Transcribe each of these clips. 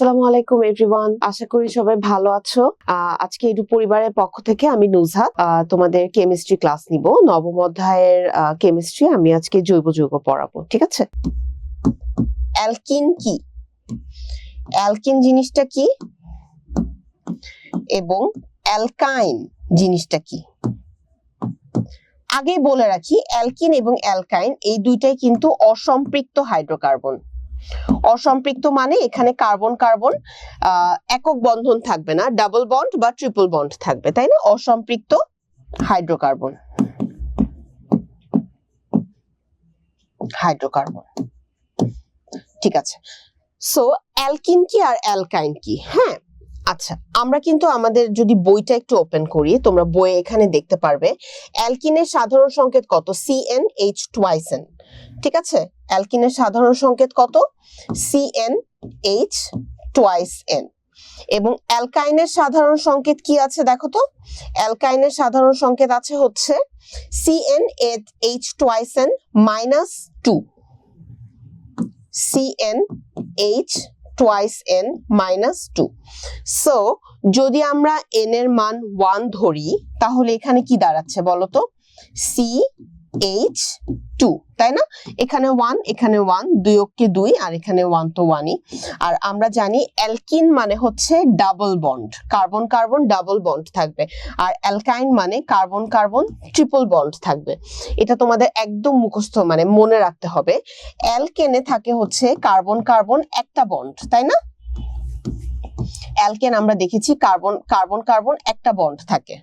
আসসালামু আলাইকুম এভরিওয়ান আশা করি সবাই ভালো আছো। আজকে এডু পরিবারের পক্ষ থেকে আমি নুজহাত। তোমাদের কেমিস্ট্রি ক্লাস নিব। নবম অধ্যায়ের কেমিস্ট্রি আমি আজকে জৈব যৌগ পড়াবো, ঠিক আছে? অ্যালকিন কি? অ্যালকিন জিনিসটা কি? এবং অ্যালকাইন জিনিসটা কি? আগে বলে রাখি, অ্যালকিন এবং অ্যালকাইন এই দুইটাই কিন্তু অসম্পৃক্ত হাইড্রোকার্বন অসম্পৃক্ত মানে এখানে কার্বন কার্বন একক বন্ধন থাকবে না, ডাবল বন্ড বা ট্রিপল বন্ড থাকবে, তাই না? অসম্পৃক্ত হাইড্রোকার্বন। হাইড্রোকার্বন। ঠিক আছে। সো অ্যালকিন কি আর অ্যালকাইন কি? হ্যাঁ আচ্ছা আমরা কিন্তু আমাদের যদি বইটা একটু ওপেন করি, তোমরা বইয়ে এখানে দেখতে পারবে, অ্যালকিনের সাধারণ সংকেত কত? সিএন এইচ টুয়াইসেন ঠিক আছে? অ্যালকিনের সাধারণ সংকেত কত? সিএন এইচ টুয়াইস এন এবং অ্যালকাইনের সাধারণ সংকেত কি আছে দেখো তো? অ্যালকাইনের সাধারণ সংকেত আছে হচ্ছে CN H twice N minus two CN H twice N minus two so যদি আমরা এন এর মান ওয়ান ধরি, তাহলে এখানে কি দাঁড়াচ্ছে বলো তো? সি এইচ টু তাই না? এখানে ওয়ান এখানে ওয়ান দুই অক্ষে দুই, আর এখানে ওয়ান তো ওয়ানই আর আমরা জানি অ্যালকিন মানে হচ্ছে double bond carbon carbon double bond থাকবে। আর অ্যালকাইন মানে কার্বন কার্বন ট্রিপল বন্ড থাকবে। এটা তোমাদের একদম মুখস্থ মানে মনে রাখতে হবে। অ্যালকেনে থাকে হচ্ছে কার্বন কার্বন একটা বন্ড তাই না? অ্যালকেন আমরা দেখেছি কার্বন কার্বন কার্বন একটা বন্ড থাকে।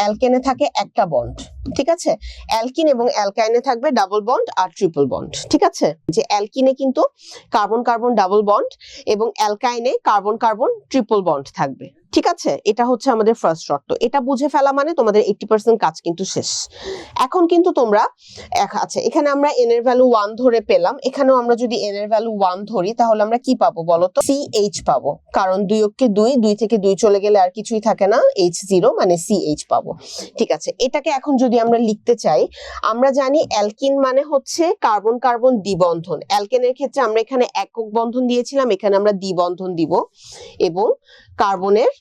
অ্যালকেনে থাকে একটা বন্ড ঠিক আছে? অ্যালকিন এবং অ্যালকাইনে থাকবে ডাবল বন্ড আর ট্রিপল বন্ড ঠিক আছে? যে অ্যালকিনে কিন্তু কার্বন কার্বন ডাবল বন্ড এবং অ্যালকাইনে কার্বন কার্বন ট্রিপল বন্ড থাকবে। ঠিক আছে? এটা হচ্ছে আমাদের ফার্স্ট শর্ত। এটা বুঝে ফেলা মানে তোমাদের এইটি পার্সেন্ট কাজ কিন্তু শেষ। এখন কিন্তু তোমরা আছে এখানে আমরা এন এর ভ্যালু ওয়ান ধরে পেলাম। এখানেও আমরা যদি এন এর ভ্যালু ওয়ান ধরি, তাহলে আমরা কি পাবো বলো তো সি এইচ পাবো। কারণ দুই অক্ষে দুই দুই থেকে দুই চলে গেলে আর কিছুই থাকে না। এইচ জিরো মানে সি এইচ পাবো। ঠিক আছে, এটাকে এখন যদি আমরা লিখতে চাই, আমরা জানি অ্যালকিন মানে হচ্ছে কার্বন কার্বন দ্বিবন্ধন। অ্যালকেনের ক্ষেত্রে আমরা এখানে একক বন্ধন দিয়েছিলাম, এখানে আমরা দ্বিবন্ধন দিব। এবং কার্বনের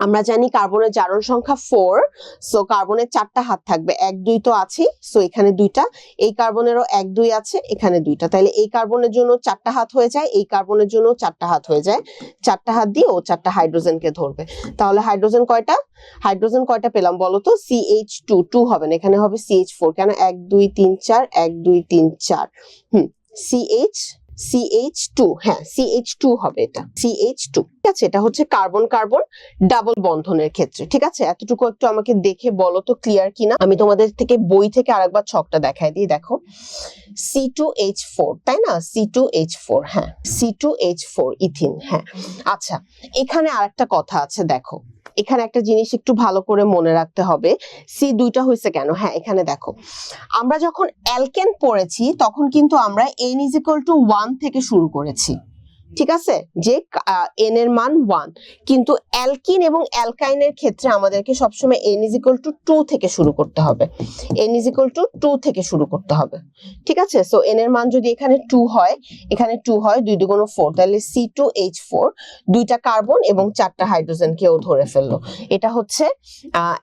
আমরা জানি কার্বনের জারণ সংখ্যা ফোর সো কার্বনের চারটা হাত থাকবে। এক, দুই তো আছে সো এখানে দুইটা। এই কার্বনেরও এক, দুই আছে, এখানে দুইটা। তাহলে এই কার্বনের জন্য চারটা হাত হয়ে যায়, এই কার্বনের জন্য চারটা হাত হয়ে যায়। চারটা হাত দিয়ে ও চারটা হাইড্রোজেনকে ধরবে। তাহলে হাইড্রোজেন কয়টা? হাইড্রোজেন কয়টা পেলাম বলো তো? সি এইচ টু টু হবে না, এখানে হবে সি এইচ ফোর কেন? এক, দুই, তিন, চার, এক, দুই, তিন, চার। Hmm C H CH two হ্যাঁ সিএইচ টু হবে এটা সিএইচ টু ঠিক আছে? এটা হচ্ছে কার্বন কার্বন ডাবল বন্ধনের ক্ষেত্রে, ঠিক আছে? এতটুকু একটু আমাকে দেখে বলো তো ক্লিয়ার কিনা? আমি তোমাদের থেকে, বই থেকে আরেকবার ছকটা দেখাই দিই, দেখো। সি টু এইচ ফোর তাই না? সি টু এইচ ফোর হ্যাঁ C two H four ethene হ্যাঁ। আচ্ছা এখানে আরেকটা কথা আছে, দেখো। এখানে একটা জিনিস একটু ভালো করে মনে রাখতে হবে। সি দুইটা হয়েছে কেন? হ্যাঁ এখানে দেখো। আমরা যখন অ্যালকেন পড়েছি, তখন কিন্তু আমরা N is equal to one থেকে শুরু করেছি। ঠিক আছে? যে এন এর মান ওয়ান কিন্তু অ্যালকিন এবং অ্যালকাইনের ক্ষেত্রে আমাদেরকে সবসময় N is equal to two থেকে শুরু করতে হবে। N is equal to two থেকে শুরু করতে হবে। ঠিক আছে? সো এন এর মান যদি এখানে টু হয়, এখানে টু হয়, দুই দুগুণ ফোর তাহলে সি টু এইচ ফোর দুইটা কার্বন এবং চারটা হাইড্রোজেন কেও ধরে ফেলল। এটা হচ্ছে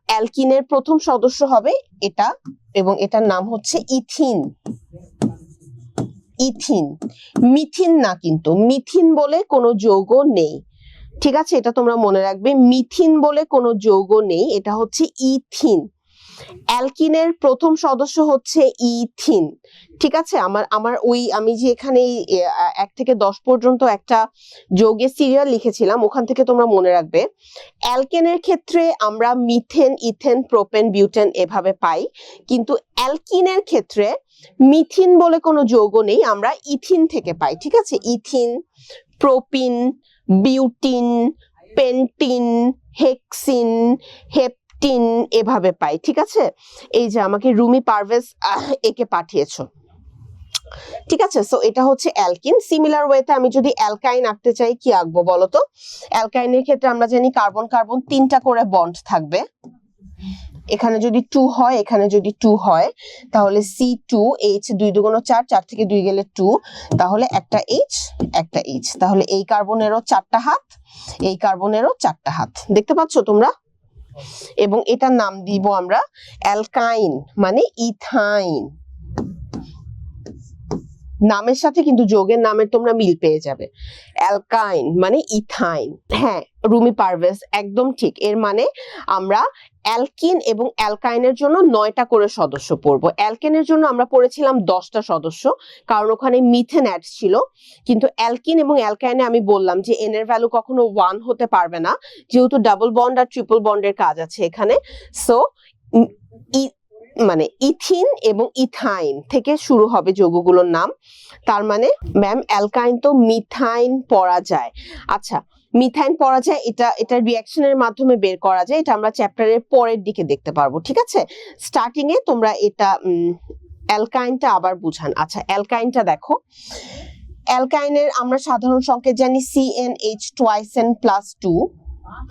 অ্যালকিনের প্রথম সদস্য হবে এটা এবং এটার নাম হচ্ছে ইথিন ইথিন। মিথিন না কিন্তু, মিথিন বলে কোনো যৌগ নেই। ঠিক আছে? এটা তোমরা মনে রাখবে। মিথিন বলে কোনো যৌগ নেই। এটা হচ্ছে ইথিন। অ্যালকিনের প্রথম সদস্য হচ্ছে ইথিন। ঠিক আছে? আমার আমার ওই, আমি যে এখানে এক থেকে দশ পর্যন্ত একটা যৌগের সিরিয়াল লিখেছিলাম, ওখান থেকে তোমরা মনে রাখবে। অ্যালকেনের ক্ষেত্রে আমরা মিথেন, ইথেন, প্রোপেন, বিউটেন এভাবে পাই। কিন্তু অ্যালকিনের ক্ষেত্রে মিথিন বলে কোনো যৌগ নেই, আমরা ইথিন থেকে পাই। ঠিক আছে? Ethene, propene, butene, pentene, hexene heptene এভাবে পাই, ঠিক আছে? এই যে আমাকে রুমি পারভেজ একে পাঠিয়েছো। ঠিক আছে? সো এটা হচ্ছে অ্যালকিন। সিমিলার ওয়েতে আমি যদি অ্যালকাইন আঁকতে চাই, কি আঁকবো বলো তো? অ্যালকাইনের ক্ষেত্রে আমরা জানি কার্বন কার্বন তিনটা করে বন্ড থাকবে। এখানে যদি টু হয়, এখানে যদি টু হয়, তাহলে সি টু এইচ দুই দুগুণ চার চার থেকে দুই গেলে টু। তাহলে একটা এইচ একটা এইচ তাহলে এই কার্বনেরও চারটা হাত, এই কার্বনেরও চারটা হাত। দেখতে পাচ্ছ তোমরা? এবং এটার নাম দিব আমরা অ্যালকাইন মানে ইথাইন। নামের সাথে কিন্তু যোগের নামের তোমরা মিল পেয়ে যাবে। অ্যালকাইন মানে ইথাইন। হ্যাঁ রুমি পারভেজ, একদম ঠিক। এর মানে আমরা অ্যালকিন এবং অ্যালকাইনের জন্য নয়টা করে সদস্য পড়ব। অ্যালকেনের জন্য আমরা পড়েছিলাম দশটা সদস্য, কারণ ওখানে মিথেন অ্যাড ছিল। কিন্তু অ্যালকিন এবং অ্যালকাইনে আমি বললাম যে এন এর ভ্যালু কখনো ওয়ান হতে পারবে না, যেহেতু ডাবল বন্ড আর ট্রিপল বন্ডের কাজ আছে এখানে। সো মানে ইথিন এবং ইথাইন থেকে শুরু হবে যৌগগুলোর নাম। তার মানে ম্যাম অ্যালকাইন তো মিথাইন পড়া যায় আচ্ছা মিথাইন পড়া যায় এটা এটা রিয়াকশনের মাধ্যমে বের করা যায়। এটা আমরা চ্যাপ্টারের পরের দিকে দেখতে পারব, ঠিক আছে? স্টার্টিং এ তোমরা এটা অ্যালকাইনটা আবার বুঝান। আচ্ছা অ্যালকাইনটা দেখো। অ্যালকাইনের আমরা সাধারণ সংকেত জানি H twice N plus two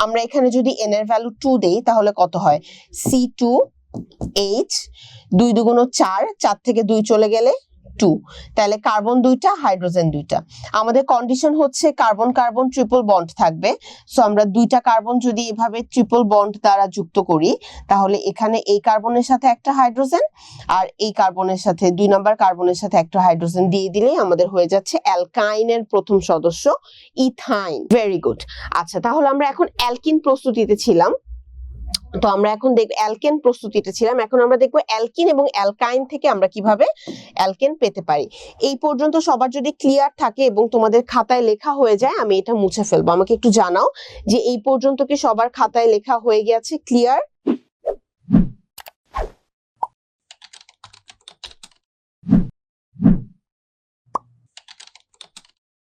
আমরা এখানে যদি এন এর ভ্যালু টু দেই, তাহলে কত হয়? সি টু এইচ দুই দুগুণ চার চার থেকে দুই চলে গেলে টু তাহলে কার্বন দুইটা হাইড্রোজেন দুইটা। আমাদের কন্ডিশন হচ্ছে কার্বন কার্বন ট্রিপল বন্ড থাকবে। সো আমরা দুইটা কার্বন যদি এভাবে ট্রিপল বন্ড দ্বারা যুক্ত করি, তাহলে এখানে এই কার্বনের সাথে একটা হাইড্রোজেন আর এই কার্বনের সাথে, দুই নম্বর কার্বনের সাথে একটা হাইড্রোজেন দিয়ে দিলেই আমাদের হয়ে যাচ্ছে অ্যালকাইনের প্রথম সদস্য ইথাইন ভেরি গুড আচ্ছা তাহলে আমরা এখন অ্যালকিন প্রস্তুতিতে ছিলাম। তো আমরা এখন দেখব অ্যালকেন প্রস্তুতিতে ছিলাম। এখন আমরা দেখব অ্যালকিন এবং অ্যালকাইন থেকে আমরা কীভাবে অ্যালকেন পেতে পারি। এই পর্যন্ত সবার যদি ক্লিয়ার থাকে এবং তোমাদের খাতায় লেখা হয়ে যায়, আমি এটা মুছে ফেলব। আমাকে একটু জানাও যে এই পর্যন্ত কি সবার খাতায় লেখা হয়ে গেছে ক্লিয়ার?